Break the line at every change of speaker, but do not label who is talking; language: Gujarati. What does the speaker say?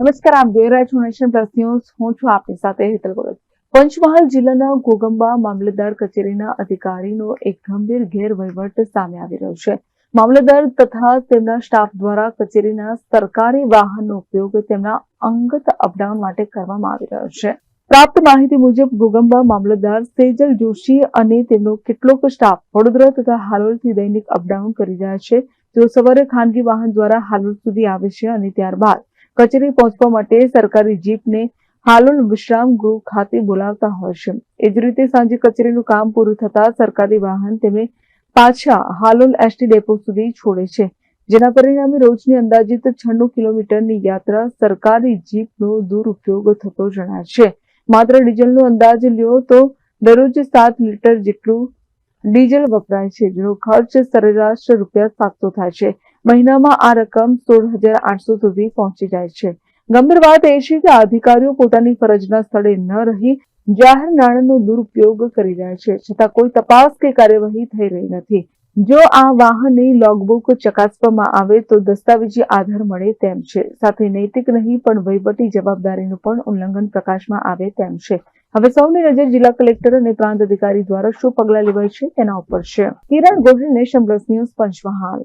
નમસ્કાર, આપ જોઈ રહ્યા છો નેશન પ્લસ ન્યૂઝ. હું છું આપની સાથે હેતલ ગોરખ. પંચમહાલ જિલ્લાના ગોગંબા મામલતદાર કચેરીના અધિકારીનો એક ગંભીર ગેરવહીવટ સામે આવી રહ્યો છે. મામલતદાર તથા તેમના સ્ટાફ દ્વારા કચેરીના સરકારી વાહનનો ઉપયોગ તેમના અંગત અપડાઉન માટે કરવામાં આવી રહ્યો છે. પ્રાપ્ત માહિતી મુજબ, ગોગંબા મામલતદાર સેજલ જોશી અને તેમનો કેટલોક સ્ટાફ વડોદરા તથા હાલોલથી દૈનિક અપડાઉન કરી રહ્યા છે. તેઓ સવારે ખાનગી વાહન દ્વારા હાલોલ સુધી આવે છે અને ત્યારબાદ કચેરી પહોંચવા માટે સરકારી જીપને હાલોલ વિશ્રામ ગૃહ ખાતે બોલાવતા હોય છે. એ જ રીતે સાંજે કચેરીનું કામ પૂરું થતા સરકારી વાહન તેમને પાછા હાલોલ એસટી ડેપો સુધી છોડે છે. જેના પરિણામે રોજની અંદાજિત છન્નું કિલોમીટરની યાત્રા સરકારી જીપનો દુરુપયોગ થતો જણાય છે. માત્ર ડીઝલનો અંદાજ લ્યો તો દરરોજ સાત લીટર જેટલું ડીઝલ વપરાય છે, જેનો ખર્ચ સરેરાશ રૂપિયા સાતસો થાય છે. મહિનામાં આ રકમ સોળ હજાર આઠસો સુધી પહોંચી જાય છે. ગંભીર વાત એ છે કે અધિકારીઓ પોતાની ફરજના સ્થળે ન રહી જાહેર નાણાંનો દુરુપયોગ કરી રહ્યા છે, છતાં કોઈ તપાસ કે કાર્યવાહી થઈ રહી નથી. જો આ વાહનની લોગબુક ચકાસવામાં આવે તો દસ્તાવેજી આધાર મળે તેમ છે, સાથે નૈતિક નહીં પણ વહીવટી જવાબદારીનું પણ ઉલ્લંઘન પ્રકાશમાં આવે તેમ છે. હવે સૌની નજર જિલ્લા કલેક્ટર અને પ્રાંત અધિકારી દ્વારા શું પગલાં લેવાય છે તેના ઉપર છે. Kiran Gohil nation plus news Panchmahal.